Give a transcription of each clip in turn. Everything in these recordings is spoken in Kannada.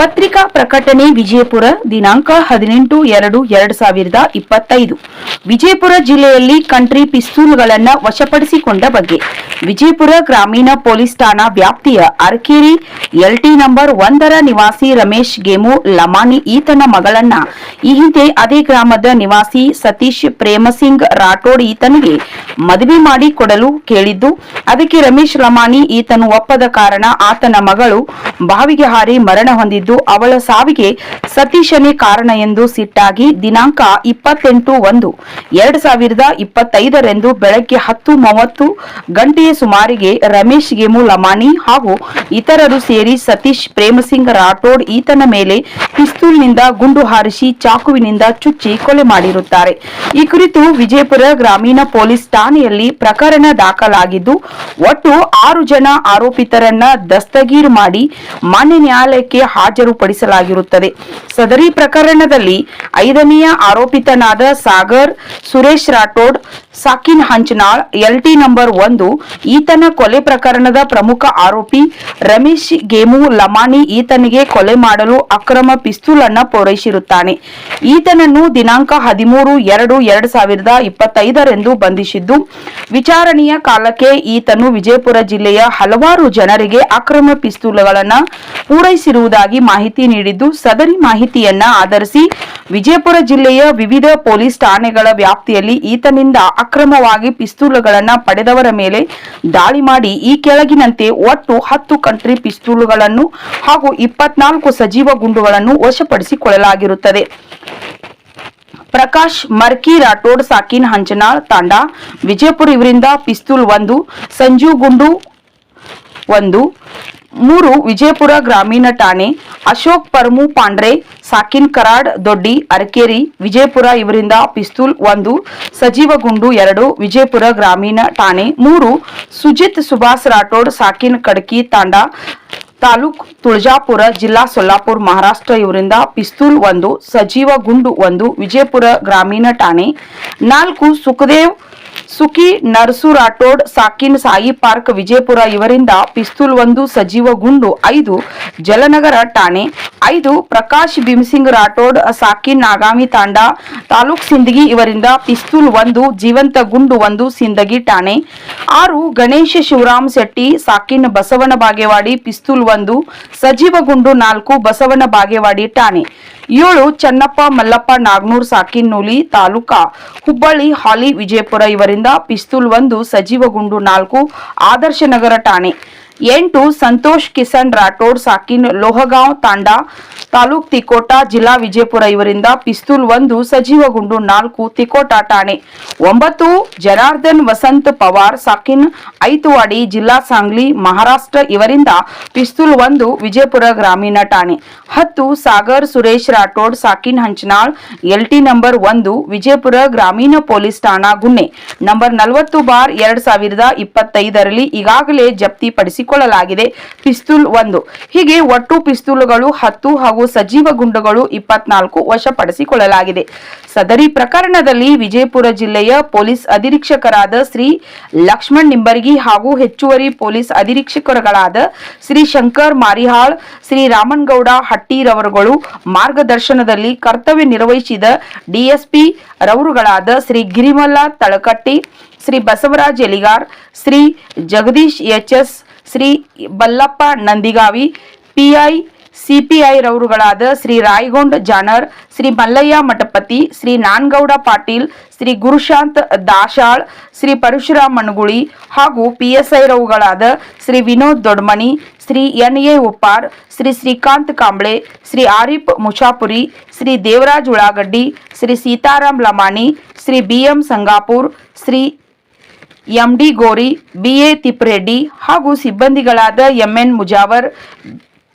ಪತ್ರಿಕಾ ಪ್ರಕಟಣೆ ವಿಜಯಪುರ ದಿನಾಂಕ ಹದಿನೆಂಟು ಎರಡು ಎರಡ್ ಸಾವಿರದ ಇಪ್ಪತ್ತೈದು. ವಿಜಯಪುರ ಜಿಲ್ಲೆಯಲ್ಲಿ ಕಂಟ್ರಿ ಪಿಸ್ತೂಲ್ಗಳನ್ನು ವಶಪಡಿಸಿಕೊಂಡ ಬಗ್ಗೆ. ವಿಜಯಪುರ ಗ್ರಾಮೀಣ ಪೊಲೀಸ್ ಠಾಣಾ ವ್ಯಾಪ್ತಿಯ ಅರ್ಕೇರಿ ಎಲ್ಟಿ ನಂಬರ್ ಒಂದರ ನಿವಾಸಿ ರಮೇಶ್ ಗೇಮು ಲಮಾನಿ ಈತನ ಮಗಳನ್ನ. ಈ ಹಿಂದೆ ಅದೇ ಗ್ರಾಮದ ನಿವಾಸಿ ಸತೀಶ್ ಪ್ರೇಮಸಿಂಗ್ ರಾಠೋಡ್ ಈತನಿಗೆ ಮದುವೆ ಮಾಡಿ ಕೊಡಲು ಕೇಳಿದ್ದು, ಅದಕ್ಕೆ ರಮೇಶ್ ಲಮಾನಿ ಈತನು ಒಪ್ಪದ ಕಾರಣ ಆತನ ಮಗಳು ಬಾವಿಗೆ ಹಾರಿ ಮರಣ ಹೊಂದಿದ್ದು ಅವಳ ಸಾವಿಗೆ ಸತೀಶನೇ ಕಾರಣ ಎಂದು ಸಿಟ್ಟಾಗಿ ದಿನಾಂಕ ಇಪ್ಪತ್ತೆಂಟು ಒಂದು. ಎರಡ್ ಸಾವಿರದ ಇಪ್ಪತ್ತೈದರಂದು ಬೆಳಗ್ಗೆ ಹತ್ತು ಮೂವತ್ತು ಗಂಟೆಯ ಸುಮಾರಿಗೆ ರಮೇಶ್ ಗೇಮು ಲಮಾಣಿ ಹಾಗೂ ಇತರರು ಸೇರಿ ಸತೀಶ್ ಪ್ರೇಮಸಿಂಗ್ ರಾಠೋಡ್ ಈತನ ಮೇಲೆ ಪಿಸ್ತೂಲ್ನಿಂದ ಗುಂಡು ಹಾರಿಸಿ ಚಾಕುವಿನಿಂದ ಚುಚ್ಚಿ ಕೊಲೆ ಮಾಡಿರುತ್ತಾರೆ. ಈ ಕುರಿತು ವಿಜಯಪುರ ಗ್ರಾಮೀಣ ಪೊಲೀಸ್ ಠಾಣೆಯಲ್ಲಿ ಪ್ರಕರಣ ದಾಖಲಾಗಿದ್ದು, ಒಟ್ಟು ಆರು ಜನ ಆರೋಪಿತರನ್ನ ದಸ್ತಗೀರು ಮಾಡಿ ಮಾನ್ಯ ನ್ಯಾಯಾಲಯಕ್ಕೆ ಹಾಜರುಪಡಿಸಲಾಗಿರುತ್ತದೆ ಸದರಿ ಪ್ರಕರಣದಲ್ಲಿ ಐದನೆಯ ಆರೋಪಿತನಾದ ಸಾಗರ್ ಸುರೇಶ್ ರಾಠೋಡ್ ಸಾಕಿನ್ ಹಂಚನಾಳ್ ಎಲ್ಟಿ ನಂಬರ್ ಒಂದು, ಈತನ ಕೊಲೆ ಪ್ರಕರಣದ ಪ್ರಮುಖ ಆರೋಪಿ ರಮೇಶ್ ಗೇಮು ಲಮಾನಿ ಈತನಿಗೆ ಕೊಲೆ ಮಾಡಲು ಅಕ್ರಮ ಪಿಸ್ತೂಲ್ ಅನ್ನ ಪೂರೈಸಿರುತ್ತಾನೆ. ಈತನನ್ನು ದಿನಾಂಕ ಹದಿಮೂರು ಎರಡು ಎರಡ್ ಸಾವಿರದ ಇಪ್ಪತ್ತೈದರಂದು ಬಂಧಿಸಿದ್ದು, ವಿಚಾರಣೆಯ ಕಾಲಕ್ಕೆ ಈತನು ವಿಜಯಪುರ ಜಿಲ್ಲೆಯ ಹಲವಾರು ಜನರಿಗೆ ಅಕ್ರಮ ಪಿಸ್ತೂಲ್ಗಳನ್ನ ಪೂರೈಸಿರುವುದಾಗಿ ಮಾಹಿತಿ ನೀಡಿದ್ದು, ಸದರಿ ಮಾಹಿತಿಯನ್ನ ಆಧರಿಸಿ ವಿಜಯಪುರ ಜಿಲ್ಲೆಯ ವಿವಿಧ ಪೊಲೀಸ್ ಠಾಣೆಗಳ ವ್ಯಾಪ್ತಿಯಲ್ಲಿ ಈತನಿಂದ ಅಕ್ರಮವಾಗಿ ಪಿಸ್ತೂಲುಗಳನ್ನು ಪಡೆದವರ ಮೇಲೆ ದಾಳಿ ಮಾಡಿ ಈ ಕೆಳಗಿನಂತೆ ಒಟ್ಟು ಹತ್ತು ಕಂಟ್ರಿ ಪಿಸ್ತೂಲುಗಳನ್ನು ಹಾಗೂ ಇಪ್ಪತ್ನಾಲ್ಕು ಸಜೀವ ಗುಂಡುಗಳನ್ನು ವಶಪಡಿಸಿಕೊಳ್ಳಲಾಗಿರುತ್ತದೆ. ಪ್ರಕಾಶ್ ಮರ್ಕಿ ರಾಠೋಡ್ ಸಾಕಿನ್, ಹಂಚನಾಳ್, ತಾಂಡ, ವಿಜಯಪುರ ಇವರಿಂದ ಪಿಸ್ತೂಲ್ ಒಂದು ಸಂಜೀವ್ ಗುಂಡು ಒಂದು ಮೂರು ವಿಜಯಪುರ ಗ್ರಾಮೀಣ ಠಾಣೆ ಅಶೋಕ್ ಪರಮು ಪಾಂಡ್ರೆ, ಸಾಕಿನ್ ಕರಾಡ್, ದೊಡ್ಡಿ, ಅರಕೇರಿ, ವಿಜಯಪುರ ಇವರಿಂದ ಪಿಸ್ತೂಲ್ ಒಂದು, ಸಜೀವ ಗುಂಡು ಎರಡು, ವಿಜಯಪುರ ಗ್ರಾಮೀಣ ಠಾಣೆ ಮೂರು, ಸುಜಿತ್ ಸುಭಾಸ್ ರಾಠೋಡ್, ಸಾಕಿನ್ ಕಡ್ಕಿ ತಾಂಡಾ ತಾಲೂಕ್ ತುಳಜಾಪುರ ಜಿಲ್ಲಾ ಸೊಲ್ಲಾಪುರ ಮಹಾರಾಷ್ಟ್ರ ಇವರಿಂದ ಪಿಸ್ತೂಲ್ ಒಂದು, ಸಜೀವ ಗುಂಡು ಒಂದು, ವಿಜಯಪುರ ಗ್ರಾಮೀಣ ಠಾಣೆ ನಾಲ್ಕು, ಸುಖದೇವ್ ಸುಖಿ ನರ್ಸು ರಾಠೋಡ್ ಸಾಕಿನ್ ಸಾಯಿ ಪಾರ್ಕ್, ವಿಜಯಪುರ ಇವರಿಂದ ಪಿಸ್ತೂಲ್ ಒಂದು, ಸಜೀವ ಗುಂಡು ಐದು, ಜಲನಗರ ಠಾಣೆ ಐದು, ಪ್ರಕಾಶ್ ಭೀಮಸಿಂಗ್ ರಾಠೋಡ್, ಸಾಕಿನ್ ನಾಗಾಮಿ ತಾಂಡಾ, ತಾಲೂಕ್ ಸಿಂದಗಿ ಇವರಿಂದ ಪಿಸ್ತೂಲ್ ಒಂದು, ಜೀವಂತ ಗುಂಡು ಒಂದು, ಸಿಂದಗಿ ಠಾಣೆ ಆರು, ಗಣೇಶ ಶಿವರಾಮ್ ಶೆಟ್ಟಿ, ಸಾಕಿನ್ ಬಸವನ ಬಾಗೇವಾಡಿ, ಪಿಸ್ತೂಲ್ ಒಂದು, ಸಜೀವ ಗುಂಡು ನಾಲ್ಕು, ಬಸವನ ಬಾಗೇವಾಡಿ ಠಾಣೆ ಏಳು ಚನ್ನಪ್ಪ, ಮಲ್ಲಪ್ಪ, ನಾಗ್ನೂರ್ ಸಾಕಿನ್ನೂಲಿ ತಾಲೂಕಾ ಹುಬ್ಬಳ್ಳಿ, ಹಾಲಿ, ವಿಜಯಪುರ ಇವರಿಂದ ಪಿಸ್ತೂಲ್ ಒಂದು, ಸಜೀವ ಗುಂಡು ನಾಲ್ಕು ಆದರ್ಶನಗರ ಠಾಣೆ. ಎಂಟು ಸಂತೋಷ್ ಕಿಸನ್ ರಾಠೋಡ್, ಸಾಕಿನ್ ಲೋಹಗಾಂವ್, ತಾಂಡಾ ತಾಲೂಕ್ ತಿಕೋಟ, ಜಿಲ್ಲಾ ವಿಜಯಪುರ ಇವರಿಂದ ಪಿಸ್ತೂಲ್ ಒಂದು, ಸಜೀವ ಗುಂಡು ನಾಲ್ಕು, ತಿಕೋಟ ಠಾಣೆ ಒಂಬತ್ತು, ಜನಾರ್ದನ್, ವಸಂತ್ ಪವಾರ್, ಸಾಕಿನ್ ಐತುವಾಡಿ ಜಿಲ್ಲಾ ಸಾಂಗ್ಲಿ, ಮಹಾರಾಷ್ಟ್ರ ಇವರಿಂದ ಪಿಸ್ತೂಲ್ ಒಂದು, ವಿಜಯಪುರ ಗ್ರಾಮೀಣ ಠಾಣೆ ಹತ್ತು, ಸಾಗರ್, ಸುರೇಶ್ ರಾಠೋಡ್, ಸಾಕಿನ್ ಹಂಚನಾಳ್ ಎಲ್ಟಿ ನಂಬರ್ ಒಂದು, ವಿಜಯಪುರ ಗ್ರಾಮೀಣ ಪೊಲೀಸ್ ಠಾಣಾ ಗುನ್ನೆ ನಂಬರ್ ನಲವತ್ತು ಬಾರ್ ಎರಡ್ ಸಾವಿರದ ಇಪ್ಪತ್ತೈದರಲ್ಲಿ ಈಗಾಗಲೇ ಜಪ್ತಿ ಪಡಿಸಿಕೊಳ್ಳಲಾಗಿದೆ ಪಿಸ್ತೂಲ್ ಒಂದು. ಹೀಗೆ ಒಟ್ಟು ಪಿಸ್ತೂಲ್ಗಳು ಹತ್ತು ಹಾಗೂ ಸಜೀವ ಗುಂಡುಗಳು ಇಪ್ಪತ್ನಾಲ್ಕು ವಶಪಡಿಸಿಕೊಳ್ಳಲಾಗಿದೆ. ಸದರಿ ಪ್ರಕರಣದಲ್ಲಿ ವಿಜಯಪುರ ಜಿಲ್ಲೆಯ ಪೊಲೀಸ್ ಅಧೀಕ್ಷಕರಾದ ಶ್ರೀ ಲಕ್ಷ್ಮಣ್ ನಿಂಬರ್ಗಿ ಹಾಗೂ ಹೆಚ್ಚುವರಿ ಪೊಲೀಸ್ ಅಧೀಕ್ಷಕರುಗಳಾದ ಶ್ರೀ ಶಂಕರ್ ಮಾರಿಹಾಳ್, ಶ್ರೀ ರಾಮನ್ಗೌಡ ಹಟ್ಟಿರವರುಗಳು ಮಾರ್ಗದರ್ಶನದಲ್ಲಿ ಕರ್ತವ್ಯ ನಿರ್ವಹಿಸಿದ DSP ರವರುಗಳಾದ Shri Girimalla Talakatti, Shri Basavaraj Eligar, Shri Jagadish HS Shri Ballappa Nandigavi, PI, CPI ರವರುಗಳಾದ Shri Rayagond Janar, Shri Mallayya Mathapati, Shri ನಾನ್ಗೌಡ Patil, Shri Gurushant Dashal, Shri Parashuram Managuli ಹಾಗೂ PSI ರವುಗಳಾದ Shri Vinod Dodmani Shri N A Uppar, Shri Shrikant Kamble, Shri Arif Mushapuri, Shri Devaraj Ullagaddi, Shri Sitaram Lamani, Shri BM Sangapur, Shri MD Gori BA Tippareddy ಹಾಗೂ ಸಿಬ್ಬಂದಿಗಳಾದ MN Mujawar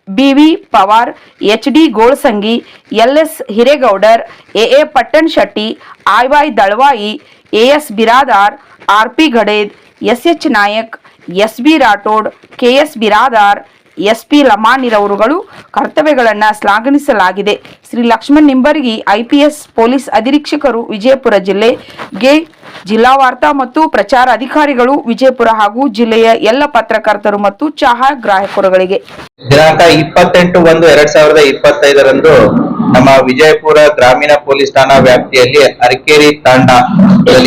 BV Pawar, H D Golsangi LS Hiregoudar AA Pattanshetti IY Dalawai AS Biradar RP Gaded SH Nayak, S B Rathod KS Biradar SP ಲಮಾನಿರವರುಗಳು ಕರ್ತವ್ಯಗಳನ್ನು ಶ್ಲಾಘನಿಸಲಾಗಿದೆ ಶ್ರೀ ಲಕ್ಷ್ಮಣ್ ನಿಂಬರ್ಗಿ ಐಪಿಎಸ್ ಪೊಲೀಸ್ ಅಧೀಕ್ಷಕರು ವಿಜಯಪುರ ಜಿಲ್ಲೆ ಗೆ ಜಿಲ್ಲಾ ವಾರ್ತಾ ಮತ್ತು ಪ್ರಚಾರ ಅಧಿಕಾರಿಗಳು ವಿಜಯಪುರ ಹಾಗೂ ಜಿಲ್ಲೆಯ ಎಲ್ಲ ಪತ್ರಕರ್ತರು ಮತ್ತು ಚಹಾ ಗ್ರಾಹಕರುಗಳಿಗೆ. ದಿನಾಂಕ ಇಪ್ಪತ್ತೆಂಟು ಒಂದು ಎರಡ್ ಸಾವಿರದ ಇಪ್ಪತ್ತೈದರಂದು ನಮ್ಮ ವಿಜಯಪುರ ಗ್ರಾಮೀಣ ಪೊಲೀಸ್ ಠಾಣಾ ವ್ಯಾಪ್ತಿಯಲ್ಲಿ ಅರಕೇರಿ ತಾಂಡಾ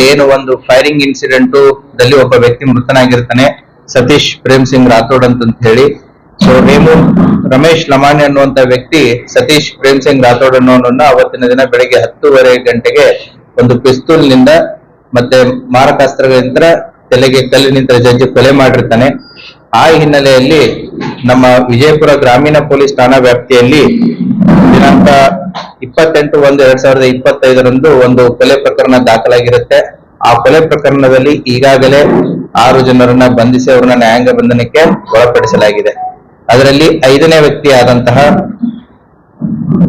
ಏನು ಒಂದು ಫೈರಿಂಗ್ ಇನ್ಸಿಡೆಂಟ್ ದಲ್ಲಿ ಒಬ್ಬ ವ್ಯಕ್ತಿ ಮೃತನಾಗಿರ್ತಾನೆ. ಸತೀಶ್ ಪ್ರೇಮ್ ಸಿಂಗ್ ರಾಥೋಡ್ ಅಂತ ಹೇಳಿ ಸೊ ರೇಮು ರಮೇಶ್ ಲಮಾಣಿ ಅನ್ನುವಂತ ವ್ಯಕ್ತಿ ಸತೀಶ್ ಪ್ರೇಮ್ ಸಿಂಗ್ ರಾಥೋಡ್ ಅನ್ನೋನನ್ನ ಅವತ್ತಿನ ದಿನ ಬೆಳಿಗ್ಗೆ ಹತ್ತೂವರೆ ಗಂಟೆಗೆ ಒಂದು ಪಿಸ್ತೂಲ್ನಿಂದ ಮತ್ತೆ ಮಾರಕಾಸ್ತ್ರಗಳಿಂದ ತಲೆಗೆ ಕಲ್ಲಿನಿಂದ ಜಜ್ಜಿ ಕೊಲೆ ಮಾಡಿರ್ತಾನೆ. ಆ ಹಿನ್ನೆಲೆಯಲ್ಲಿ ನಮ್ಮ ವಿಜಯಪುರ ಗ್ರಾಮೀಣ ಪೊಲೀಸ್ ಠಾಣಾ ವ್ಯಾಪ್ತಿಯಲ್ಲಿ ದಿನಾಂಕ ಇಪ್ಪತ್ತೆಂಟು ಒಂದು ಎರಡ್ ಸಾವಿರದ ಇಪ್ಪತ್ತೈದರಂದು ಒಂದು ಕೊಲೆ ಪ್ರಕರಣ ದಾಖಲಾಗಿರುತ್ತೆ. ಆ ಕೊಲೆ ಪ್ರಕರಣದಲ್ಲಿ ಈಗಾಗಲೇ ಆರು ಜನರನ್ನ ಬಂಧಿಸಿ ಅವರನ್ನ ನ್ಯಾಯಾಂಗ ಬಂಧನಕ್ಕೆ ಒಳಪಡಿಸಲಾಗಿದೆ. ಅದರಲ್ಲಿ ಐದನೇ ವ್ಯಕ್ತಿಯಾದಂತಹ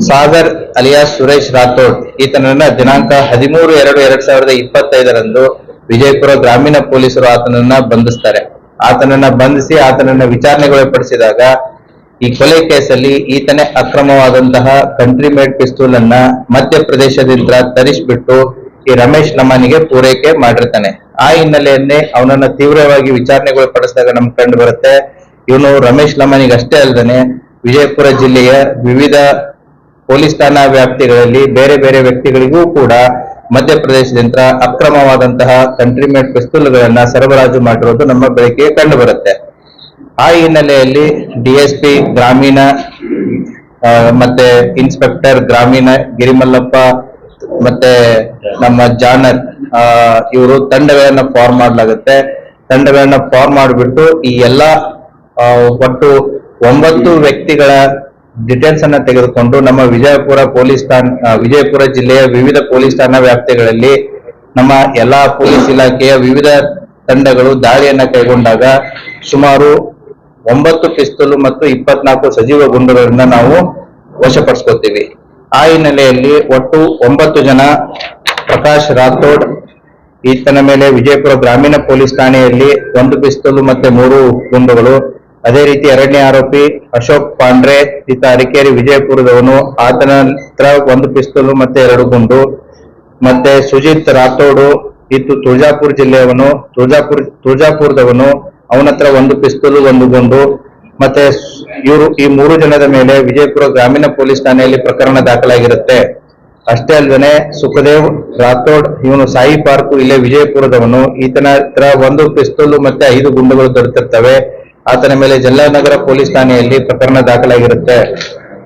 ಸಾಗರ್ ಅಲಿಯಾಸ್ ಸುರೇಶ್ ರಾಥೋಡ್, ಈತನನ್ನ ದಿನಾಂಕ ಹದಿಮೂರು ಎರಡು ಎರಡ್ ಸಾವಿರದ ಇಪ್ಪತ್ತೈದರಂದು ವಿಜಯಪುರ ಗ್ರಾಮೀಣ ಪೊಲೀಸರು ಆತನನ್ನ ಬಂಧಿಸ್ತಾರೆ. ಆತನನ್ನ ಬಂಧಿಸಿ ಆತನನ್ನ ವಿಚಾರಣೆಗೊಳಪಡಿಸಿದಾಗ ಈ ಕೊಲೆ ಕೇಸಲ್ಲಿ ಈತನೇ ಅಕ್ರಮವಾದಂತಹ ಕಂಟ್ರಿ ಮೇಡ್ ಪಿಸ್ತೂಲ್ ಅನ್ನ ಮಧ್ಯಪ್ರದೇಶದಿಂದ ತರಿಸ್ಬಿಟ್ಟು ಈ ರಮೇಶ್ ನಮಾನಿಗೆ ಪೂರೈಕೆ ಮಾಡಿರ್ತಾನೆ. ಆ ಹಿನ್ನೆಲೆಯನ್ನೇ ಅವನನ್ನ ತೀವ್ರವಾಗಿ ವಿಚಾರಣೆಗೊಳಪಡಿಸಿದಾಗ ನಮ್ಗೆ ಕಂಡು ಬರುತ್ತೆ ಇವನು ರಮೇಶ್ ಲಮಾನಿಗೆ ಅಷ್ಟೇ ಅಲ್ಲದೆ ವಿಜಯಪುರ ಜಿಲ್ಲೆಯ ವಿವಿಧ ಪೊಲೀಸ್ ಠಾಣಾ ವ್ಯಾಪ್ತಿಗಳಲ್ಲಿ ಬೇರೆ ಬೇರೆ ವ್ಯಕ್ತಿಗಳಿಗೂ ಕೂಡ ಮಧ್ಯಪ್ರದೇಶದಿಂದ ಅಕ್ರಮವಾದಂತಹ ಕಂಟ್ರಿಮೇಟ್ ಪಿಸ್ತೂಲ್ಗಳನ್ನ ಸರಬರಾಜು ಮಾಡಿರೋದು ನಮ್ಮ ಬೆಳಕಿಗೆ ಕಂಡು ಬರುತ್ತೆ ಆ ಹಿನ್ನೆಲೆಯಲ್ಲಿ ಡಿಎಸ್ಪಿ ಗ್ರಾಮೀಣ ಮತ್ತೆ ಇನ್ಸ್ಪೆಕ್ಟರ್ ಗ್ರಾಮೀಣ ಗಿರಿಮಲ್ಲಪ್ಪ ಮತ್ತೆ ನಮ್ಮ ಜಾನರ್ ಇವರು ತಂಡಗಳನ್ನ ಫಾರ್ಮ್ ಮಾಡಲಾಗುತ್ತೆ. ತಂಡಗಳನ್ನ ಫಾರ್ಮ್ ಮಾಡಿಬಿಟ್ಟು ಈ ಎಲ್ಲಾ ಒಟ್ಟು ಒಂಬತ್ತು ವ್ಯಕ್ತಿಗಳ ಡಿಟೇಲ್ಸ್ ಅನ್ನ ತೆಗೆದುಕೊಂಡು ನಮ್ಮ ವಿಜಯಪುರ ಪೊಲೀಸ್ ಠಾಣಾ ವಿಜಯಪುರ ಜಿಲ್ಲೆಯ ವಿವಿಧ ಪೊಲೀಸ್ ಠಾಣಾ ವ್ಯಾಪ್ತಿಗಳಲ್ಲಿ ನಮ್ಮ ಎಲ್ಲಾ ಪೊಲೀಸ್ ಇಲಾಖೆಯ ವಿವಿಧ ತಂಡಗಳು ದಾಳಿಯನ್ನ ಕೈಗೊಂಡಾಗ ಸುಮಾರು ಒಂಬತ್ತು ಪಿಸ್ತೂಲು ಮತ್ತು ಇಪ್ಪತ್ನಾಲ್ಕು ಸಜೀವ ಗುಂಡುಗಳನ್ನ ನಾವು ವಶಪಡಿಸ್ಕೊತೀವಿ. ಆ ಹಿನ್ನೆಲೆಯಲ್ಲಿ ಒಟ್ಟು ಒಂಬತ್ತು ಜನ ಪ್ರಕಾಶ್ ರಾಥೋಡ್ ಈತನ ಮೇಲೆ ವಿಜಯಪುರ ಗ್ರಾಮೀಣ ಪೊಲೀಸ್ ಠಾಣೆಯಲ್ಲಿ ಒಂದು ಪಿಸ್ತೂಲು ಮತ್ತೆ ಮೂರು ಗುಂಡುಗಳು ಅದೇ ರೀತಿ ಎರಡನೇ ಆರೋಪಿ ಅಶೋಕ್ ಪಾಂಡ್ರೆ ಈತ ಅರಿಕೇರಿ ವಿಜಯಪುರದವನು. ಆತನ ಹತ್ರ ಒಂದು ಪಿಸ್ತೂಲ್ ಮತ್ತೆ ಎರಡು ಗುಂಡು. ಮತ್ತೆ ಸುಜಿತ್ ರಾಥೋಡು ಈತು ತುಳಜಾಪುರ ಜಿಲ್ಲೆಯವನು. ತುಳಜಾಪುರ, ತುಳಜಾಪುರದವನು. ಅವನ ಹತ್ರ ಒಂದು ಪಿಸ್ತೂಲು, ಒಂದು ಗುಂಡು. ಮತ್ತೆ ಇವರು ಈ ಮೂರು ಜನದ ಮೇಲೆ ವಿಜಯಪುರ ಗ್ರಾಮೀಣ ಪೊಲೀಸ್ ಠಾಣೆಯಲ್ಲಿ ಪ್ರಕರಣ ದಾಖಲಾಗಿರುತ್ತೆ. ಅಷ್ಟೇ ಅಲ್ಲದೆ ಸುಖದೇವ್ ರಾಥೋಡ್, ಇವನು ಸಾಯಿ ಪಾರ್ಕ್, ಇಲ್ಲೇ ವಿಜಯಪುರದವನು. ಈತನ ಹತ್ರ ಒಂದು ಪಿಸ್ತೂಲ್ ಮತ್ತೆ ಐದು ಗುಂಡುಗಳು ದೊರೆತಿರ್ತವೆ. ಆತನ ಮೇಲೆ ಜಲ್ಲಾನಗರ ಪೊಲೀಸ್ ಠಾಣೆಯಲ್ಲಿ ಪ್ರಕರಣ ದಾಖಲಾಗಿರುತ್ತೆ.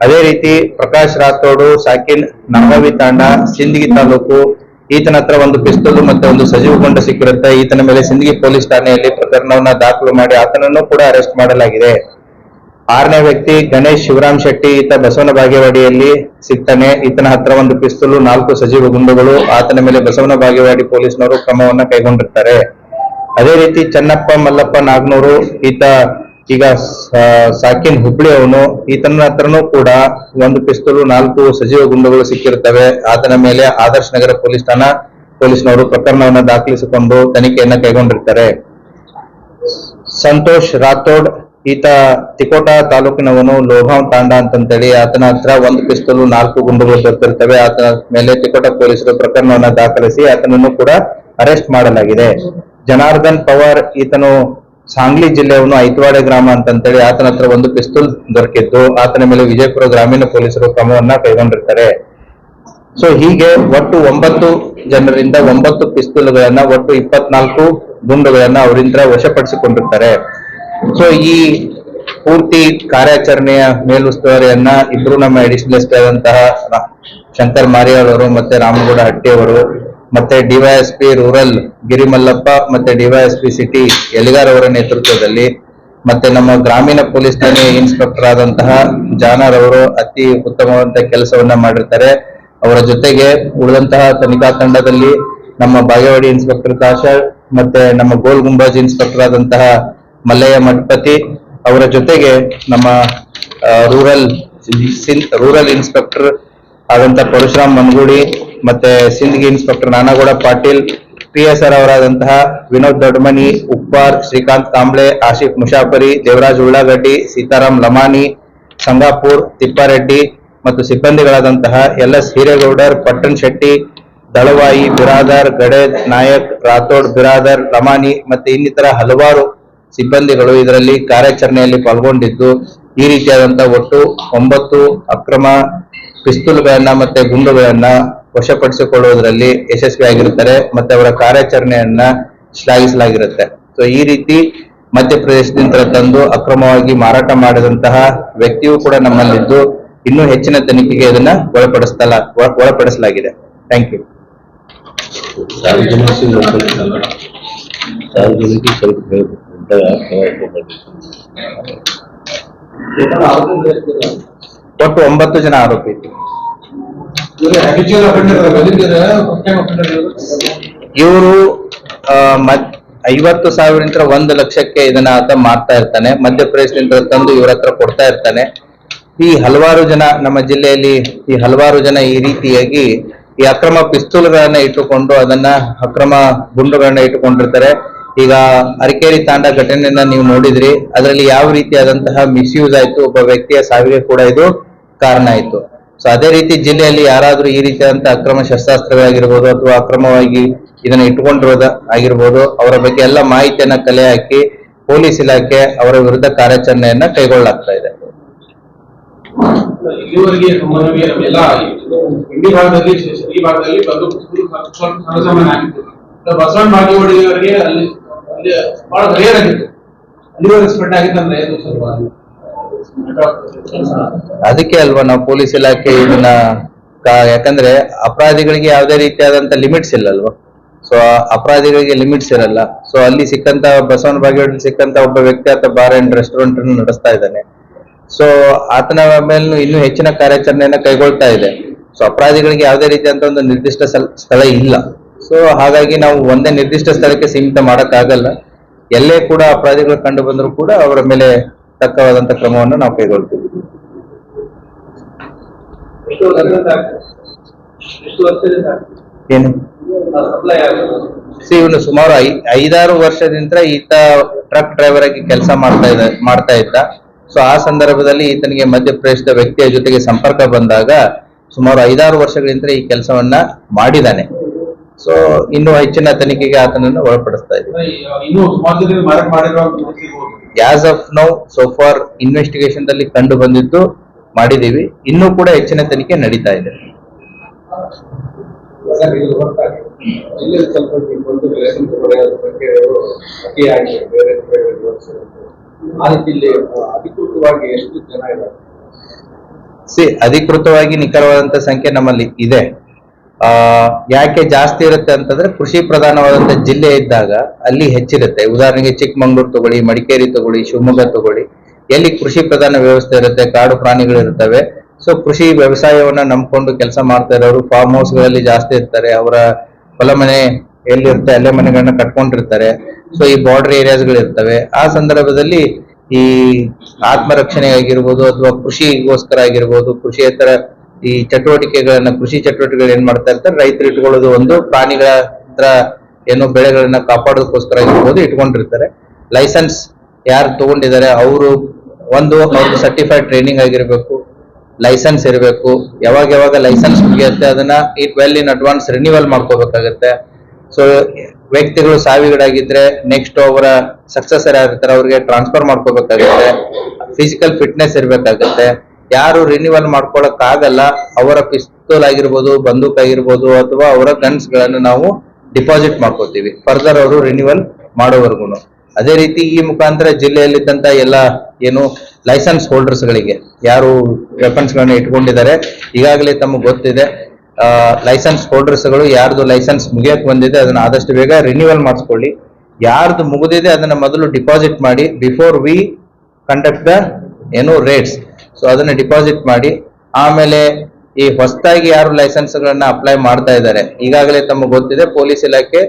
ಅದೇ ರೀತಿ ಪ್ರಕಾಶ್ ರಾಥೋಡು, ಸಾಕಿನ್ ನಮ್ಮವಿ ತಾಂಡ, ಸಿಂದಗಿ ತಾಲೂಕು, ಈತನ ಹತ್ರ ಒಂದು ಪಿಸ್ತೂಲು ಮತ್ತೆ ಒಂದು ಸಜೀವ ಗುಂಡ ಸಿಕ್ಕಿರುತ್ತೆ. ಈತನ ಮೇಲೆ ಸಿಂದಗಿ ಪೊಲೀಸ್ ಠಾಣೆಯಲ್ಲಿ ಪ್ರಕರಣವನ್ನ ದಾಖಲು ಮಾಡಿ ಆತನನ್ನು ಕೂಡ ಅರೆಸ್ಟ್ ಮಾಡಲಾಗಿದೆ. ಆರನೇ ವ್ಯಕ್ತಿ ಗಣೇಶ್ ಶಿವರಾಮ್ ಶೆಟ್ಟಿ, ಈತ ಬಸವನ ಬಾಗೇವಾಡಿಯಲ್ಲಿ ಸಿಗ್ತಾನೆ. ಈತನ ಹತ್ರ ಒಂದು ಪಿಸ್ತೂಲು, ನಾಲ್ಕು ಸಜೀವ ಗುಂಡುಗಳು. ಆತನ ಮೇಲೆ ಬಸವನ ಬಾಗೇವಾಡಿ ಪೊಲೀಸ್ನವರು ಕ್ರಮವನ್ನ ಕೈಗೊಂಡಿರ್ತಾರೆ. ಅದೇ ರೀತಿ ಚನ್ನಪ್ಪ ಮಲ್ಲಪ್ಪ ನಾಗ್ನೂರು, ಈತ ಈಗ ಸಾಕಿನ್ ಹುಬ್ಳಿ ಅವನು. ಈತನ ಹತ್ರನೂ ಕೂಡ ಒಂದು ಪಿಸ್ತೂಲು, ನಾಲ್ಕು ಸಜೀವ ಗುಂಡುಗಳು ಸಿಕ್ಕಿರ್ತವೆ ಆತನ ಮೇಲೆ ಆದರ್ಶ ನಗರ ಪೊಲೀಸ್ ಠಾಣಾ ಪೊಲೀಸ್ನವರು ಪ್ರಕರಣವನ್ನು ದಾಖಲಿಸಿಕೊಂಡು ತನಿಖೆಯನ್ನ ಕೈಗೊಂಡಿರ್ತಾರೆ. ಸಂತೋಷ್ ರಾಥೋಡ್, ಈತ ತಿಕೋಟ ತಾಲೂಕಿನವನು, ಲೋಭಾಂ ತಾಂಡ ಅಂತಂತೇಳಿ ಆತನ ಹತ್ರ ಒಂದು ಪಿಸ್ತೂಲು, ನಾಲ್ಕು ಗುಂಡುಗಳು ದೊರೆತಿರ್ತವೆ ಆತನ ಮೇಲೆ ತಿಕೋಟ ಪೊಲೀಸರು ಪ್ರಕರಣವನ್ನು ದಾಖಲಿಸಿ ಆತನನ್ನು ಕೂಡ ಅರೆಸ್ಟ್ ಮಾಡಲಾಗಿದೆ. ಜನಾರ್ದನ್ ಪವಾರ್ ಈತನು ಸಾಂಗ್ಲಿ ಜಿಲ್ಲೆಯವನು ಐತವಾಡೆ ಗ್ರಾಮ ಅಂತಂತೇಳಿ ಆತನ ಹತ್ರ ಒಂದು ಪಿಸ್ತೂಲ್ ದೊರಕಿದ್ದು, ಆತನ ಮೇಲೆ ವಿಜಯಪುರ ಗ್ರಾಮೀಣ ಪೊಲೀಸರು ಕ್ರಮವನ್ನ ಕೈಗೊಂಡಿರ್ತಾರೆ. ಸೊ ಹೀಗೆ ಒಟ್ಟು ಒಂಬತ್ತು ಜನರಿಂದ ಒಂಬತ್ತು ಪಿಸ್ತೂಲ್ಗಳನ್ನ, ಒಟ್ಟು ಇಪ್ಪತ್ನಾಲ್ಕು ಗುಂಡುಗಳನ್ನ ಅವರಿಂದ ವಶಪಡಿಸಿಕೊಂಡಿರ್ತಾರೆ. ಸೊ ಈ ಪೂರ್ತಿ ಕಾರ್ಯಾಚರಣೆಯ ಮೇಲುಸ್ತುವಾರಿಯನ್ನ ಇಬ್ರು ನಮ್ಮ ಪಿ ಆದಂತಹ ಶಂಕರ್ ಮಾರಿಯವರು ಮತ್ತೆ ರಾಮಗೌಡ ಹಟ್ಟಿ ಅವರು ಮತ್ತೆ ಡಿವೈಎಸ್ಪಿ ರೂರಲ್ ಗಿರಿಮಲ್ಲಪ್ಪ, ಮತ್ತೆ ಡಿವೈಎಸ್ಪಿ ಸಿಟಿ ಎಲಿಗಾರ್ ಅವರ ನೇತೃತ್ವದಲ್ಲಿ, ಮತ್ತೆ ನಮ್ಮ ಗ್ರಾಮೀಣ ಪೊಲೀಸ್ ಠಾಣೆ ಇನ್ಸ್ಪೆಕ್ಟರ್ ಆದಂತಹ ಜಾನರ್ ಅವರು ಅತಿ ಉತ್ತಮವಾದ ಕೆಲಸವನ್ನ ಮಾಡಿರ್ತಾರೆ. ಅವರ ಜೊತೆಗೆ ಉಳಿದಂತಹ ತನಿಖಾ ತಂಡದಲ್ಲಿ ನಮ್ಮ ಬಾಗೇವಾಡಿ ಇನ್ಸ್ಪೆಕ್ಟರ್ ಕಾಶರ್ ಮತ್ತೆ ನಮ್ಮ ಗೋಲ್ ಗುಂಬಾಜ್ ಇನ್ಸ್ಪೆಕ್ಟರ್ ಆದಂತಹ ಮಲ್ಲಯ್ಯ ಮಠಪತಿ ಅವರ ಜೊತೆಗೆ ನಮ್ಮ ರೂರಲ್ ರೂರಲ್ ಇನ್ಸ್ಪೆಕ್ಟರ್ ಆದಂತಹ ಪರಶುರಾಮ್ ಮನ್ಗೂಡಿ ಮತ್ತೆ Sindagi inspector Nanagouda Patil P S R ಅವರಾದಂತಹ Vinod Doddamani Uppar, Srikanth Kamble Asif Mushapari Devaraj Ullagaddi Sitaram Lamani, Sangapur, Tippareddy ಮತ್ತು ಸಿಬ್ಬಂದಿಗಳಾದಂತಹ ಎಲ್ ಎಸ್ ಹಿರೇಗೌಡರ್, ಪಟ್ಟಣ್ ಶೆಟ್ಟಿ, ದಳವಾಯಿ ಬಿರಾದರ್, ಗಡೇದ್ ನಾಯಕ್, ರಾಥೋಡ್ ಬಿರಾದರ್ ರಮಾನಿ ಮತ್ತೆ ಇನ್ನಿತರ ಹಲವಾರು ಸಿಬ್ಬಂದಿಗಳು ಇದರಲ್ಲಿ ಕಾರ್ಯಾಚರಣೆಯಲ್ಲಿ ಪಾಲ್ಗೊಂಡಿದ್ದು, ಈ ರೀತಿಯಾದಂತಹ ಒಟ್ಟು ಒಂಬತ್ತು ಅಕ್ರಮ ಪಿಸ್ತೂಲ್ಗಳನ್ನ ಮತ್ತೆ ಗುಂಡುಗಳನ್ನ ವಶಪಡಿಸಿಕೊಳ್ಳುವುದರಲ್ಲಿ ಯಶಸ್ವಿಯಾಗಿರುತ್ತಾರೆ ಮತ್ತೆ ಅವರ ಕಾರ್ಯಾಚರಣೆಯನ್ನ ಶ್ಲಾಘಿಸಲಾಗಿರುತ್ತೆ. ಸೊ ಈ ರೀತಿ ಮಧ್ಯಪ್ರದೇಶದಿಂದ ತಂದು ಅಕ್ರಮವಾಗಿ ಮಾರಾಟ ಮಾಡಿದಂತಹ ವ್ಯಕ್ತಿಯು ಕೂಡ ನಮ್ಮಲ್ಲಿದ್ದು ಇನ್ನೂ ಹೆಚ್ಚಿನ ತನಿಖೆಗೆ ಇದನ್ನ ಒಳಪಡಿಸ್ತಲ್ಲ ಒಳ- ಒಳಪಡಿಸಲಾಗಿದೆ. ಥ್ಯಾಂಕ್ ಯು ಒಟ್ಟು ಒಂಬತ್ತು ಜನ ಆರೋಪಿ ಇವರು ಐವತ್ತು ಸಾವಿರದಿಂದ ಒಂದು ಲಕ್ಷಕ್ಕೆ ಇದನ್ನ ಆತ ಮಾಡ್ತಾ ಇರ್ತಾನೆ. ಮಧ್ಯಪ್ರದೇಶದಿಂದ ತಂದು ಇವ್ರ ಹತ್ರ ಕೊಡ್ತಾ ಇರ್ತಾನೆ. ಈ ಹಲವಾರು ಜನ ನಮ್ಮ ಜಿಲ್ಲೆಯಲ್ಲಿ ಈ ಹಲವಾರು ಜನ ಈ ರೀತಿಯಾಗಿ ಈ ಅಕ್ರಮ ಪಿಸ್ತೂಲ್ಗಳನ್ನ ಇಟ್ಟುಕೊಂಡು ಅದನ್ನ ಅಕ್ರಮ ಗುಂಡುಗಳನ್ನ ಇಟ್ಟುಕೊಂಡಿರ್ತಾರೆ. ಈಗ ಅರಕೇರಿ ತಾಂಡ ಘಟನೆಯನ್ನ ನೀವು ನೋಡಿದ್ರಿ. ಅದರಲ್ಲಿ ಯಾವ ರೀತಿಯಾದಂತಹ ಮಿಸ್ಯೂಸ್ ಆಯ್ತು? ಒಬ್ಬ ವ್ಯಕ್ತಿಯ ಸಾವಿಗೆ ಕೂಡ ಇದು ಕಾರಣ ಆಯ್ತು. ಸೊ ಅದೇ ರೀತಿ ಜಿಲ್ಲೆಯಲ್ಲಿ ಯಾರಾದ್ರೂ ಈ ರೀತಿಯಾದಂತಹ ಅಕ್ರಮ ಶಸ್ತ್ರಾಸ್ತ್ರಗಳಾಗಿರ್ಬೋದು ಅಥವಾ ಅಕ್ರಮವಾಗಿ ಇದನ್ನ ಇಟ್ಕೊಂಡಿರೋದ ಆಗಿರ್ಬೋದು, ಅವರ ಬಗ್ಗೆ ಎಲ್ಲ ಮಾಹಿತಿಯನ್ನ ಕಲೆ ಹಾಕಿ ಪೊಲೀಸ್ ಇಲಾಖೆ ಅವರ ವಿರುದ್ಧ ಕಾರ್ಯಾಚರಣೆಯನ್ನ ಕೈಗೊಳ್ಳಲಾಗ್ತಾ ಇದೆ. ಇಲ್ಲಿವರೆಗೆ ಎಲ್ಲ ಹಿಂದಿ ಭಾಗದಲ್ಲಿ ಈ ಭಾಗದಲ್ಲಿ ಬಂದು ಸರ್ವಸಾಮಾನ್ಯ ಆಗಿತ್ತು. ಬಸವಣ್ಣ ಬಾಗೇವಾಡಿಯವರಿಗೆ ಅಲ್ಲಿ ಅಲ್ಲಿ ಬಹಳ ರೇರ್ ಆಗಿತ್ತು. ಅಲ್ಲಿವರೆಗೆ ಸ್ಪ್ರೆಡ್ ಆಗಿತ್ತು ಸ್ವಲ್ಪ ಅದಕ್ಕೆ ಅಲ್ವಾ ನಾವು ಪೊಲೀಸ್ ಇಲಾಖೆ ಇದನ್ನ ಯಾಕಂದ್ರೆ ಅಪರಾಧಿಗಳಿಗೆ ಯಾವುದೇ ರೀತಿಯಾದಂತ ಲಿಮಿಟ್ಸ್ ಇಲ್ಲ ಅಲ್ವಾ ಸೊ ಅಪರಾಧಿಗಳಿಗೆ ಲಿಮಿಟ್ಸ್ ಇರಲ್ಲ. ಸೊ ಅಲ್ಲಿ ಸಿಕ್ಕಂತ ಬಸವನ ಬಾಗೇವಾಡಿ ಸಿಕ್ಕಂತ ಒಬ್ಬ ವ್ಯಕ್ತಿ ಅಥವಾ ಬಾರ್ ಅಂಡ್ ರೆಸ್ಟೋರೆಂಟ್ ಅನ್ನು ನಡೆಸ್ತಾ ಇದ್ದಾನೆ. ಸೊ ಆತನ ಮೇಲೆ ಇನ್ನೂ ಹೆಚ್ಚಿನ ಕಾರ್ಯಾಚರಣೆಯನ್ನ ಕೈಗೊಳ್ತಾ ಇದೆ. ಸೊ ಅಪರಾಧಿಗಳಿಗೆ ಯಾವುದೇ ರೀತಿಯಂತ ಒಂದು ನಿರ್ದಿಷ್ಟ ಸ್ಥಳ ಇಲ್ಲ. ಸೊ ಹಾಗಾಗಿ ನಾವು ಒಂದೇ ನಿರ್ದಿಷ್ಟ ಸ್ಥಳಕ್ಕೆ ಸೀಮಿತ ಮಾಡಕ್ಕಾಗಲ್ಲ. ಎಲ್ಲೇ ಕೂಡ ಅಪರಾಧಿಗಳು ಕಂಡು ಬಂದರೂ ಕೂಡ ಅವರ ಮೇಲೆ ತಕ್ಕವಾದಂತ ಕ್ರಮವನ್ನು ನಾವು ಕೈಗೊಳ್ತೀವಿ. ಏನು? ಇವನು ಸುಮಾರು ಐ ಐದಾರು ವರ್ಷದಿಂದ ಈತ ಟ್ರಕ್ ಡ್ರೈವರ್ ಆಗಿ ಕೆಲಸ ಮಾಡ್ತಾ ಇದ್ದ ಮಾಡ್ತಾ ಇದ್ದ. ಸೊ ಆ ಸಂದರ್ಭದಲ್ಲಿ ಈತನಿಗೆ ಮಧ್ಯಪ್ರದೇಶದ ವ್ಯಕ್ತಿಯ ಜೊತೆಗೆ ಸಂಪರ್ಕ ಬಂದಾಗ ಸುಮಾರು ಐದಾರು ವರ್ಷಗಳಿಂದ ಈ ಕೆಲಸವನ್ನ ಮಾಡಿದ್ದಾನೆ ಸೊ ಇನ್ನು ಹೆಚ್ಚಿನ ತನಿಖೆಗೆ ಆತನನ್ನು ಒಳಪಡಿಸ್ತಾ ಇದ್ದೀವಿ as of now so far investigation ದಲ್ಲಿ ಕಂಡು ಬಂದಿದ್ದು ಮಾಡಿದೀವಿ ಇನ್ನೂ ಕೂಡ ಹೆಚ್ಚಿನ ತನಿಖೆ ನಡೀತಾ ಇದೆ. ಸಿ ಅಧಿಕೃತವಾಗಿ ನಿಖರವಾದಂತ ಸಂಖ್ಯೆ ನಮ್ಮಲ್ಲಿ ಇದೆ. ಯಾಕೆ ಜಾಸ್ತಿ ಇರುತ್ತೆ ಅಂತಂದ್ರೆ ಕೃಷಿ ಪ್ರಧಾನವಾದಂತ ಜಿಲ್ಲೆ ಇದ್ದಾಗ ಅಲ್ಲಿ ಹೆಚ್ಚಿರುತ್ತೆ. ಉದಾಹರಣೆಗೆ ಚಿಕ್ಕಮಂಗ್ಳೂರ್ ತಗೊಳ್ಳಿ, ಮಡಿಕೇರಿ ತಗೊಳ್ಳಿ, ಶಿವಮೊಗ್ಗ ತಗೊಳ್ಳಿ, ಎಲ್ಲಿ ಕೃಷಿ ಪ್ರಧಾನ ವ್ಯವಸ್ಥೆ ಇರುತ್ತೆ, ಕಾಡು ಪ್ರಾಣಿಗಳು ಇರ್ತವೆ ಸೊ ಕೃಷಿ ವ್ಯವಸಾಯವನ್ನ ನಂಬ್ಕೊಂಡು ಕೆಲಸ ಮಾಡ್ತಾ ಇರೋರು ಫಾರ್ಮ್ ಹೌಸ್ಗಳಲ್ಲಿ ಜಾಸ್ತಿ ಇರ್ತಾರೆ, ಅವರ ಹೊಲ ಮನೆ ಎಲ್ಲಿರುತ್ತೆ, ಅಲ್ಲೇ ಮನೆಗಳನ್ನ ಕಟ್ಕೊಂಡಿರ್ತಾರೆ. ಸೊ ಈ ಬಾರ್ಡರ್ ಏರಿಯಾಸ್ಗಳು ಇರ್ತವೆ ಆ ಸಂದರ್ಭದಲ್ಲಿ ಈ ಆತ್ಮರಕ್ಷಣೆ ಆಗಿರ್ಬೋದು ಅಥವಾ ಕೃಷಿಗೋಸ್ಕರ ಆಗಿರ್ಬೋದು, ಕೃಷಿಯೇತರ ಈ ಚಟುವಟಿಕೆಗಳನ್ನ, ಕೃಷಿ ಚಟುವಟಿಕೆಗಳು ಏನ್ ಮಾಡ್ತಾ ಇರ್ತಾರೆ, ರೈತರು ಇಟ್ಕೊಳ್ಳೋದು ಒಂದು, ಪ್ರಾಣಿಗಳ ಹತ್ರ ಏನು ಬೆಳೆಗಳನ್ನ ಕಾಪಾಡೋದಕ್ಕೋಸ್ಕರ ಇರ್ಬೋದು ಇಟ್ಕೊಂಡಿರ್ತಾರೆ. ಲೈಸೆನ್ಸ್ ಯಾರು ತಗೊಂಡಿದ್ದಾರೆ, ಅವರು ಒಂದು ಅವ್ರದ್ದು ಸರ್ಟಿಫೈಡ್ ಟ್ರೈನಿಂಗ್ ಆಗಿರ್ಬೇಕು ಲೈಸೆನ್ಸ್ ಇರಬೇಕು. ಯಾವಾಗ ಯಾವಾಗ ಲೈಸೆನ್ಸ್ ಮುಗಿಯುತ್ತೆ, ಅದನ್ನ it well in advance renewal ಮಾಡ್ಕೋಬೇಕಾಗತ್ತೆ. ಸೊ ವ್ಯಕ್ತಿಗಳು ಸಾವಿಗೀಡಾಗಿದ್ರೆ ನೆಕ್ಸ್ಟ್ ಅವರ ಸಕ್ಸಸರ್ ಯಾರಿರ್ತಾರೆ, ಅವ್ರಿಗೆ ಟ್ರಾನ್ಸ್ಫರ್ ಮಾಡ್ಕೋಬೇಕಾಗತ್ತೆ. ಫಿಸಿಕಲ್ ಫಿಟ್ನೆಸ್ ಇರ್ಬೇಕಾಗತ್ತೆ. ಯಾರು ರಿನ್ಯೂವಲ್ ಮಾಡ್ಕೊಳಕ್ ಆಗಲ್ಲ ಅವರ ಪಿಸ್ತೂಲ್ ಆಗಿರ್ಬೋದು, ಬಂದೂಕ್ ಆಗಿರ್ಬೋದು ಅಥವಾ ಅವರ ಗನ್ಸ್ಗಳನ್ನು ನಾವು ಡಿಪಾಸಿಟ್ ಮಾಡ್ಕೋತೀವಿ. ಫರ್ದರ್ ಅವರು ರಿನ್ಯೂವಲ್ ಮಾಡೋವರೆಗೂ ಅದೇ ರೀತಿ ಈ ಮುಖಾಂತರ ಜಿಲ್ಲೆಯಲ್ಲಿದ್ದಂತ ಎಲ್ಲ ಏನು ಲೈಸೆನ್ಸ್ ಹೋಲ್ಡರ್ಸ್ ಗಳಿಗೆ ಯಾರು ವೆಪನ್ಸ್ ಗಳನ್ನ ಇಟ್ಕೊಂಡಿದ್ದಾರೆ, ಈಗಾಗಲೇ ತಮಗೆ ಗೊತ್ತಿದೆ. ಲೈಸೆನ್ಸ್ ಹೋಲ್ಡರ್ಸ್ಗಳು ಯಾರ್ದು ಲೈಸೆನ್ಸ್ ಮುಗಿಯಕ್ ಬಂದಿದೆ, ಅದನ್ನ ಆದಷ್ಟು ಬೇಗ ರಿನ್ಯೂವಲ್ ಮಾಡಿಸ್ಕೊಳ್ಳಿ. ಯಾರ್ದು ಮುಗಿದಿದೆ, ಅದನ್ನ ಮೊದಲು ಡಿಪಾಸಿಟ್ ಮಾಡಿ ಬಿಫೋರ್ ವಿ ಕಂಡಕ್ಟ್ ದ ಏನು ರೇಟ್ಸ್ ಸೊ ಅದನ್ನ ಡಿಪಾಸಿಟ್ ಮಾಡಿ, ಆಮೇಲೆ ಈ ಹೊಸದಾಗಿ ಯಾರು ಲೈಸೆನ್ಸ್ ಗಳನ್ನ ಅಪ್ಲೈ ಮಾಡ್ತಾ ಇದ್ದಾರೆ, ಈಗಾಗಲೇ ತಮಗೆ ಗೊತ್ತಿದೆ, ಪೊಲೀಸ್ ಇಲಾಖೆ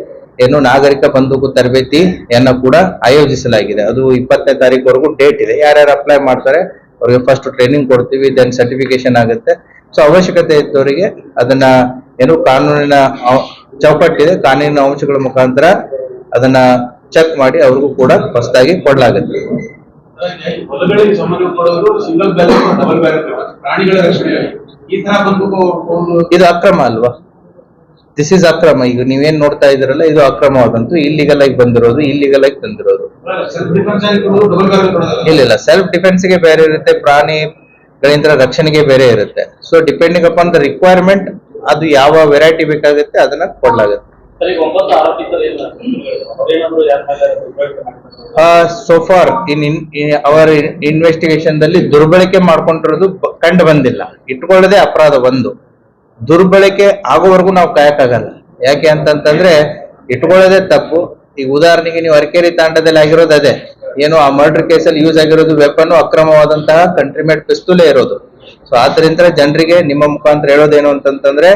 ಏನು ನಾಗರಿಕ ಬಂದೂಕು ತರಬೇತಿಯನ್ನ ಕೂಡ ಆಯೋಜಿಸಲಾಗಿದೆ. ಅದು ಇಪ್ಪತ್ತನೇ ತಾರೀಕುವರೆಗೂ ಡೇಟ್ ಇದೆ. ಯಾರ್ಯಾರು ಅಪ್ಲೈ ಮಾಡ್ತಾರೆ, ಅವ್ರಿಗೆ ಫಸ್ಟ್ ಟ್ರೈನಿಂಗ್ ಕೊಡ್ತೀವಿ ದೆನ್ ಸರ್ಟಿಫಿಕೇಶನ್ ಆಗುತ್ತೆ. ಸೊ ಅವಶ್ಯಕತೆ ಇದ್ದವರಿಗೆ ಅದನ್ನ ಏನು ಕಾನೂನಿನ ಚೌಕಟ್ಟಿದೆ, ಕಾನೂನಿನ ಅಂಶಗಳ ಮುಖಾಂತರ ಅದನ್ನ ಚೆಕ್ ಮಾಡಿ, ಅವ್ರಿಗೂ ಕೂಡ ಹೊಸದಾಗಿ ಕೊಡಲಾಗುತ್ತೆ. ಹೊಲಗಳಿಗೆ ಸಂಬಂಧಪಡೋದು ಸಿಂಗಲ್ ಬ್ಯಾಲೆಟ್ ಡಬಲ್ ಪ್ರಾಣಿಗಳ ರಕ್ಷಣೆ ಈ ತರ ಬಂದು ಇದು ಅಕ್ರಮ ಅಲ್ವಾ? ದಿಸ್ ಇಸ್ ಅಕ್ರಮ. ಈಗ ನೀವೇನ್ ನೋಡ್ತಾ ಇದ್ದೀರಲ್ಲ ಇದು ಅಕ್ರಮವಾದಂತೂ. ಇಲ್ಲಿಗಲ್ ಆಗಿ ಬಂದಿರೋದು ಇಲ್ಲಿಗಲ್ ಆಗಿ ಬಂದಿರೋದು ಇಲ್ಲ ಇಲ್ಲ. ಸೆಲ್ಫ್ ಡಿಫೆನ್ಸ್ಗೆ ಬೇರೆ ಇರುತ್ತೆ ಪ್ರಾಣಿಗಳಿಂದ ರಕ್ಷಣೆಗೆ ಬೇರೆ ಇರುತ್ತೆ. So depending upon the requirement ಅದು ಯಾವ ವೆರೈಟಿ ಬೇಕಾಗುತ್ತೆ ಅದನ್ನ ಕೊಡ್ಲಾಗುತ್ತೆ. ಸರ್ ಈಗ ಒಂಬತ್ತು ಆರೋಪಿತರು ಇಲ್ಲ. ಅವರೇನಾದ್ರು ಯಾರ ಮೇಲೆ ದುರ್ಬಳಕೆ ಮಾಡ್ತಾರೆ? So far in our investigation ದಲ್ಲಿ ದುರ್ಬಳಕೆ ಮಾಡ್ಕೊಂಡಿರೋದು ಕಂಡು ಬಂದಿಲ್ಲ. ಇಟ್ಕೊಳ್ಳೋದೇ ಅಪರಾಧ ಒಂದು. ದುರ್ಬಳಕೆ ಆಗೋವರೆಗೂ ನಾವು ಕಾಯಕ್ಕಾಗಲ್ಲ. ಯಾಕೆ ಅಂತಂತಂದ್ರೆ ಇಟ್ಕೊಳ್ಳೋದೇ ತಪ್ಪು. ಈಗ ಉದಾಹರಣೆಗೆ ನೀವು ಅರಕೇರಿ ತಾಂಡದಲ್ಲಿ ಆಗಿರೋದು ಅದೇ. ಏನು ಆ ಮರ್ಡರ್ ಕೇಸಲ್ಲಿ ಯೂಸ್ ಆಗಿರೋದು ವೆಪನ್ ಅಕ್ರಮವಾದಂತಹ ಕಂಟ್ರಿಮೇಡ್ ಪಿಸ್ತೂಲೇ ಇರೋದು. ಸೊ ಆದ್ರಿಂದ ಜನರಿಗೆ ನಿಮ್ಮ ಮುಖಾಂತರ ಹೇಳೋದೇನು ಅಂತಂತಂದ್ರೆ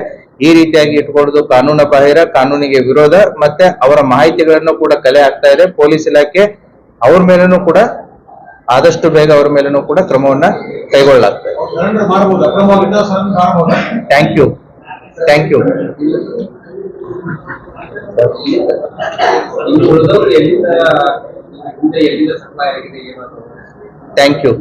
ಈ ರೀತಿಯಾಗಿ ಇಟ್ಕೊಳ್ಳೋದು ಕಾನೂನ ಬಾಹಿರ, ಕಾನೂನಿಗೆ ವಿರೋಧ, ಮತ್ತೆ ಅವರ ಮಾಹಿತಿಗಳನ್ನು ಕೂಡ ಕಲೆ ಆಗ್ತಾ ಇದೆ. ಪೊಲೀಸ್ ಇಲಾಖೆ ಅವ್ರ ಮೇಲೂ ಕೂಡ, ಆದಷ್ಟು ಬೇಗ ಅವ್ರ ಮೇಲೂ ಕೂಡ ಕ್ರಮವನ್ನ ಕೈಗೊಳ್ಳಲಾಗ್ತದೆ. Thank you thank you thank you